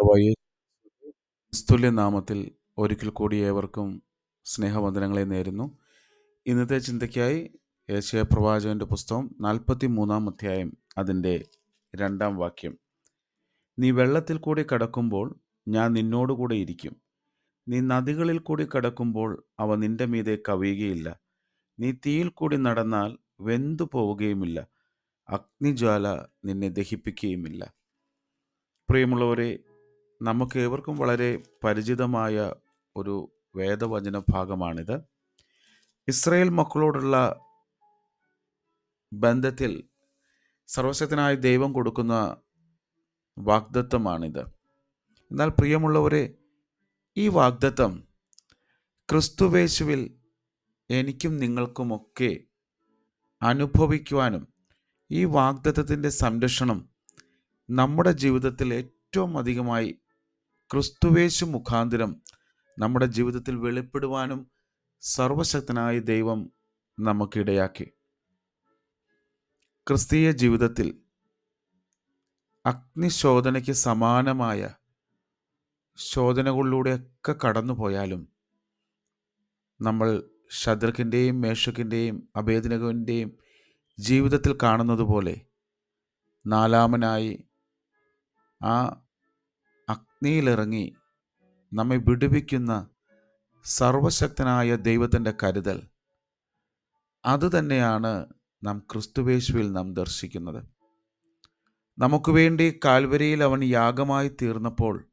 കർത്താവായ സ്തുല്യ നാമത്തിൽ ഒരിക്കൽ കൂടി ഏവർക്കും സ്നേഹവന്ദനങ്ങളെ നേരുന്നു. ഇന്നത്തെ ചിന്തയ്ക്കായി ഏഷ്യ പ്രവാചകന്റെ പുസ്തകം നാൽപ്പത്തി മൂന്നാം അധ്യായം അതിന്റെ രണ്ടാം വാക്യം. നീ വെള്ളത്തിൽ കൂടി കടക്കുമ്പോൾ ഞാൻ നിന്നോടുകൂടെ ഇരിക്കും. നീ നദികളിൽ കൂടി കടക്കുമ്പോൾ അവ നിന്റെ മീതെ കവിയുകയില്ല. നീ തീയിൽ കൂടി നടന്നാൽ വെന്തു പോവുകയുമില്ല. അഗ്നിജ്വാല നിന്നെ ദഹിപ്പിക്കുകയുമില്ല. പ്രിയമുള്ളവരെ നമുക്ക് ഏവർക്കും വളരെ പരിചിതമായ ഒരു വേദവചന ഭാഗമാണിത്. ഇസ്രയേൽ മക്കളോടുള്ള ബന്ധത്തിൽ സർവശക്തനായ ദൈവം കൊടുക്കുന്ന വാഗ്ദത്വമാണിത് എന്നാൽ പ്രിയമുള്ളവരെ ഈ വാഗ്ദത്വം ക്രിസ്തുവേശുവിൽ എനിക്കും നിങ്ങൾക്കുമൊക്കെ അനുഭവിക്കുവാനും ഈ വാഗ്ദത്വത്തിന്റെ സംരക്ഷണം നമ്മുടെ ജീവിതത്തിൽ ഏറ്റവും അധികമായി ക്രിസ്തുവേശു മുഖാന്തരം നമ്മുടെ ജീവിതത്തിൽ വെളിപ്പെടുവാനും സർവശക്തനായ ദൈവം നമുക്കിടയാക്കി. ക്രിസ്തീയ ജീവിതത്തിൽ അഗ്നിശോധനയ്ക്ക് സമാനമായ ശോധനകളിലൂടെയൊക്കെ കടന്നു പോയാലും നമ്മൾ ശത്രുക്കിന്റെയും മേഷക്കിന്റെയും അഭേദനകന്റെയും ജീവിതത്തിൽ കാണുന്നത് പോലെ നാലാമനായി ആ അഗ്നിയിലിറങ്ങി നമ്മെ വിടുവിക്കുന്ന സർവശക്തനായ ദൈവത്തിന്റെ കരുതൽ. അതുതന്നെയാണ് നാം ക്രിസ്തുവേശുവിൽ നാം ദർശിക്കുന്നത്. നമുക്ക് വേണ്ടി കാൽവരിയിൽ അവൻ യാഗമായി തീർന്നപ്പോൾ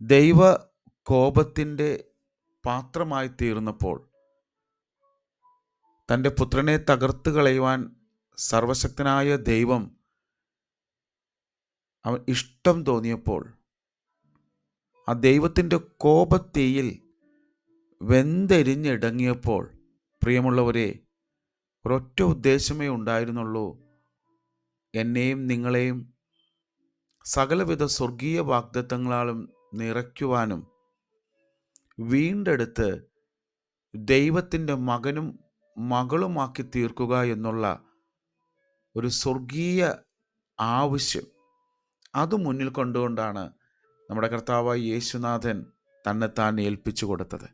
ദൈവ കോപത്തിന്റെ പാത്രമായി തീർന്നപ്പോൾ തന്റെ പുത്രനെ തകർത്ത് കളയുവാൻ സർവശക്തനായ ദൈവം അവൻ ഇഷ്ടം തോന്നിയപ്പോൾ ആ ദൈവത്തിന്റെ കോപത്തെയിൽ വെന്തെരിഞ്ഞിടങ്ങിയപ്പോൾ പ്രിയമുള്ളവരെ ഒരൊറ്റ ഉദ്ദേശമേ ഉണ്ടായിരുന്നുള്ളൂ. എന്നെയും നിങ്ങളെയും സകലവിധ സ്വർഗീയ വാഗ്ദത്തങ്ങളാലും നിറയ്ക്കുവാനും വീണ്ടെടുത്ത് ദൈവത്തിന്റെ മകനും മകളുമാക്കി തീർക്കുക എന്നുള്ള ഒരു സ്വർഗീയ ആവശ്യം അത് മുന്നിൽ കൊണ്ടുകൊണ്ടാണ് നമ്മുടെ കർത്താവായി യേശുനാഥൻ തന്നെത്താൻ ഏൽപ്പിച്ചു കൊടുത്തത്.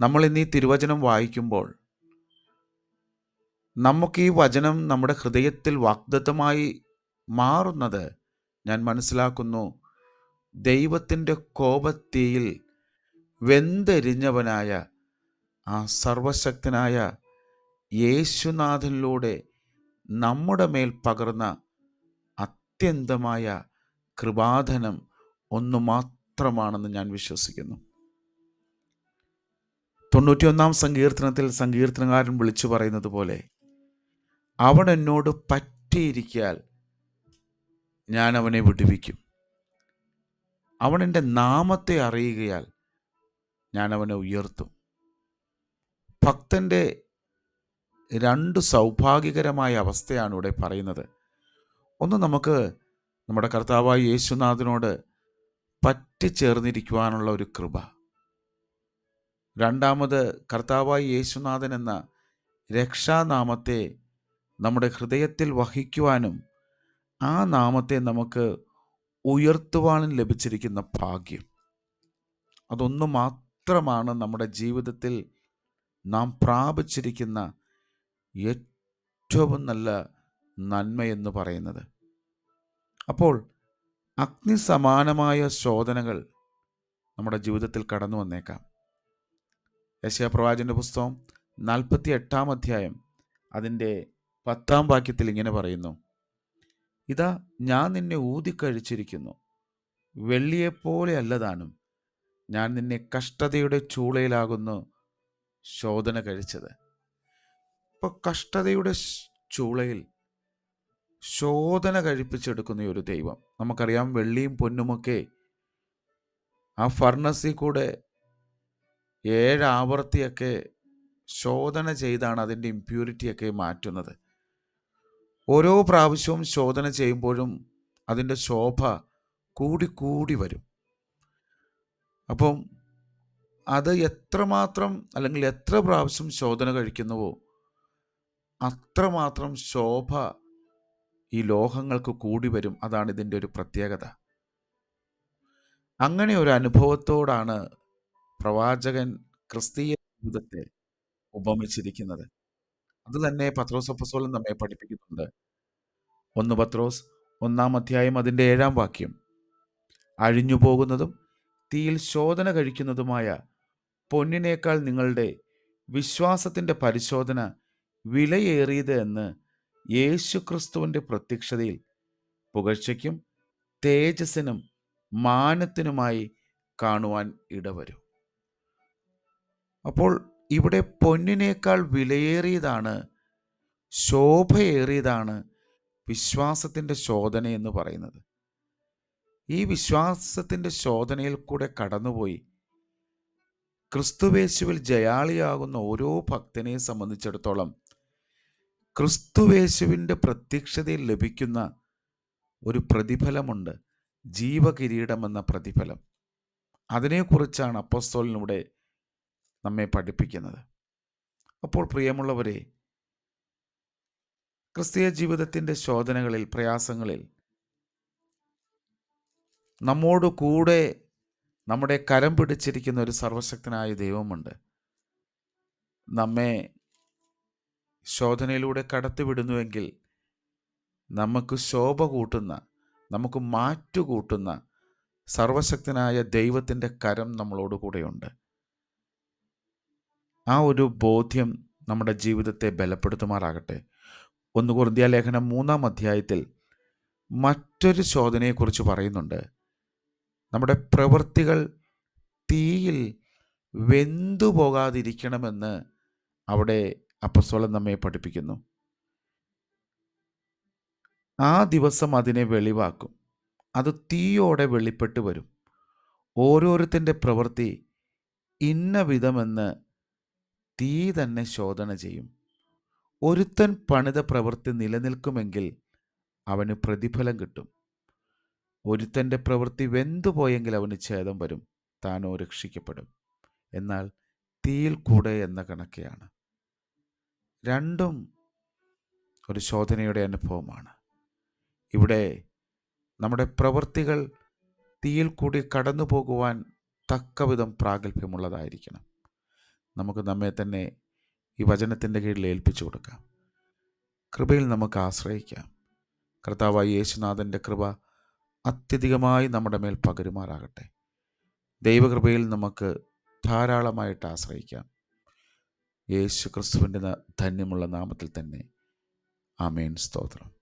നമ്മൾ ഈ തിരുവചനം വായിക്കുമ്പോൾ നമുക്ക് ഈ വചനം നമ്മുടെ ഹൃദയത്തിൽ വാഗ്ദത്തമായി മാറുന്നത് ഞാൻ മനസ്സിലാക്കുന്നു. ദൈവത്തിന്റെ കോപത്തിയിൽ വെന്തെരിഞ്ഞവനായ ആ സർവശക്തനായ യേശുനാഥനിലൂടെ നമ്മുടെ മേൽ പകർന്ന അത്യന്തമായ കൃപാധനം ഒന്നു മാത്രമാണെന്ന് ഞാൻ വിശ്വസിക്കുന്നു. തൊണ്ണൂറ്റിയൊന്നാം സങ്കീർത്തനത്തിൽ സങ്കീർത്തനകാരൻ വിളിച്ചു പറയുന്നത് പോലെ അവൻ എന്നോട് പറ്റിയിരിക്കാൽ ഞാൻ അവനെ വിടുവിക്കും. അവൻ എന്റെ നാമത്തെ അറിയുകയാൽ ഞാൻ അവനെ ഉയർത്തും. ഭക്തന്റെ രണ്ട് സൗഭാഗ്യകരമായ അവസ്ഥയാണ് ഇവിടെ പറയുന്നത്. ഒന്ന് നമുക്ക് നമ്മുടെ കർത്താവായ യേശുനാഥനോട് പറ്റിച്ചേർന്നിരിക്കുവാനുള്ള ഒരു കൃപ. രണ്ടാമത് കർത്താവായ യേശുനാഥൻ എന്ന രക്ഷാനാമത്തെ നമ്മുടെ ഹൃദയത്തിൽ വഹിക്കുവാനും ആ നാമത്തെ നമുക്ക് ഉയർത്തുവാനും ലഭിച്ചിരിക്കുന്ന ഭാഗ്യം. അതൊന്നു മാത്രമാണ് നമ്മുടെ ജീവിതത്തിൽ നാം പ്രാപിച്ചിരിക്കുന്ന ഏറ്റവും നല്ല നന്മയെന്ന് പറയുന്നത്. അപ്പോൾ അഗ്നി സമാനമായ ശോധനകൾ നമ്മുടെ ജീവിതത്തിൽ കടന്നു വന്നേക്കാം. യശയപ്രവാചന്റെ പുസ്തകം നാൽപ്പത്തി എട്ടാം അധ്യായം അതിന്റെ പത്താം വാക്യത്തിൽ ഇങ്ങനെ പറയുന്നു. ഇതാ ഞാൻ നിന്നെ ഊതിക്കഴിച്ചിരിക്കുന്നു. വെള്ളിയെപ്പോലെ അല്ലതാനും ഞാൻ നിന്നെ കഷ്ടതയുടെ ചൂളയിലാകുന്നു ശോധന കഴിച്ചത്. ഇപ്പോൾ കഷ്ടതയുടെ ചൂളയിൽ ശോധന കഴിപ്പിച്ചെടുക്കുന്ന ഒരു ദൈവം. നമുക്കറിയാം വെള്ളിയും പൊന്നുമൊക്കെ ആ ഫർണസിൽ കൂടെ ഏഴ് ആവർത്തിയൊക്കെ ശോധന ചെയ്താണ് അതിന്റെ ഇമ്പ്യൂരിറ്റിയൊക്കെ മാറ്റുന്നത്. ഓരോ പ്രാവശ്യവും ശോധന ചെയ്യുമ്പോഴും അതിന്റെ ശോഭ കൂടി കൂടി വരും. അപ്പം അത് എത്രമാത്രം അല്ലെങ്കിൽ എത്ര പ്രാവശ്യം ശോധന കഴിക്കുന്നുവോ അത്രമാത്രം ശോഭ ഈ ലോഹങ്ങൾക്ക് കൂടി വരും. അതാണ് ഇതിന്റെ ഒരു പ്രത്യേകത. അങ്ങനെ ഒരു അനുഭവത്തോടാണ് പ്രവാചകൻ ക്രിസ്തീയ ജീവിതത്തെ ഉപമിച്ചിരിക്കുന്നത്. അത് തന്നെ പത്രോസ് അപ്പസ്തോലൻ നമ്മെ പഠിപ്പിക്കുന്നുണ്ട്. ഒന്ന് പത്രോസ് ഒന്നാം അധ്യായം അതിന്റെ ഏഴാം വാക്യം. അഴിഞ്ഞു പോകുന്നതും തീയിൽ ശോധന കഴിക്കുന്നതുമായ പൊന്നിനേക്കാൾ നിങ്ങളുടെ വിശ്വാസത്തിന്റെ പരിശോധന വിലയേറിയത് എന്ന് യേശുക്രിസ്തുവിന്റെ പ്രത്യക്ഷതയിൽ പുകഴ്ചയ്ക്കും തേജസ്സിനും മാനത്തിനുമായി കാണുവാൻ ഇടവരും. അപ്പോൾ ഇവിടെ പൊന്നിനേക്കാൾ വിലയേറിയതാണ് ശോഭയേറിയതാണ് വിശ്വാസത്തിന്റെ ശോധന എന്ന് പറയുന്നത്. ഈ വിശ്വാസത്തിന്റെ ശോധനയിൽ കൂടെ കടന്നുപോയി ക്രിസ്തുവേശുവിൽ ജയാളിയാകുന്ന ഓരോ ഭക്തനെയും സംബന്ധിച്ചിടത്തോളം ക്രിസ്തുവേശുവിന്റെ പ്രത്യക്ഷതയിൽ ലഭിക്കുന്ന ഒരു പ്രതിഫലമുണ്ട്. ജീവകിരീടം എന്ന പ്രതിഫലം. അതിനെക്കുറിച്ചാണ് അപ്പസ്തോലിനൂടെ നമ്മെ പഠിപ്പിക്കുന്നത്. അപ്പോൾ പ്രിയമുള്ളവരെ ക്രിസ്തീയ ജീവിതത്തിന്റെ ശോധനകളിൽ പ്രയാസങ്ങളിൽ നമ്മോട് കൂടെ നമ്മുടെ കരം പിടിച്ചിരിക്കുന്ന ഒരു സർവശക്തനായ ദൈവമുണ്ട്. നമ്മെ ശോധനയിലൂടെ കടത്തിവിടുന്നുവെങ്കിൽ നമുക്ക് ശോഭ കൂട്ടുന്ന നമുക്ക് മാറ്റുകൂട്ടുന്ന സർവശക്തനായ ദൈവത്തിന്റെ കരം നമ്മളോട് കൂടെയുണ്ട്. ആ ഒരു ബോധ്യം നമ്മുടെ ജീവിതത്തെ ബലപ്പെടുത്തുമാറാകട്ടെ. ഒന്ന് കുറുന്തിയ ലേഖനം മൂന്നാം അധ്യായത്തിൽ മറ്റൊരു ശോധനയെക്കുറിച്ച് പറയുന്നുണ്ട്. നമ്മുടെ പ്രവൃത്തികൾ തീയിൽ വെന്തു പോകാതിരിക്കണമെന്ന് അവിടെ അപ്പസ്വലം നമ്മെ പഠിപ്പിക്കുന്നു. ആ ദിവസം അതിനെ വെളിവാക്കും. അത് തീയോടെ വെളിപ്പെട്ട് വരും. ഓരോരുത്തന്റെ പ്രവൃത്തി ഇന്ന വിധമെന്ന് തീ തന്നെ ശോധന ചെയ്യും. ഒരുത്തൻ പണിത പ്രവൃത്തി നിലനിൽക്കുമെങ്കിൽ അവന് പ്രതിഫലം കിട്ടും. ഒരുത്തന്റെ പ്രവൃത്തി വെന്തുപോയെങ്കിൽ അവന് ഛേദം വരും. താനോ രക്ഷിക്കപ്പെടും. എന്നാൽ തീയിൽ കൂടെ എന്ന കണക്കെയാണ്. രണ്ടും ഒരു ശോധനയുടെ അനുഭവമാണ്. ഇവിടെ നമ്മുടെ പ്രവൃത്തികൾ തീയിൽ കൂടി കടന്നു പോകുവാൻ തക്കവിധം പ്രാഗൽഭ്യമുള്ളതായിരിക്കണം. നമുക്ക് നമ്മെ തന്നെ ഈ വചനത്തിന്റെ കീഴിൽ ഏൽപ്പിച്ചു കൊടുക്കാം. കൃപയിൽ നമുക്ക് ആശ്രയിക്കാം. കർത്താവായി യേശുനാഥന്റെ കൃപ അത്യധികമായി നമ്മുടെ മേൽ പകരുമാറാകട്ടെ. ദൈവകൃപയിൽ നമുക്ക് ധാരാളമായിട്ട് ആശ്രയിക്കാം. യേശു ക്രിസ്തുവിന്റെ ധന്യമുള്ള നാമത്തിൽ തന്നെ. ആമേൻ. സ്തോത്രം.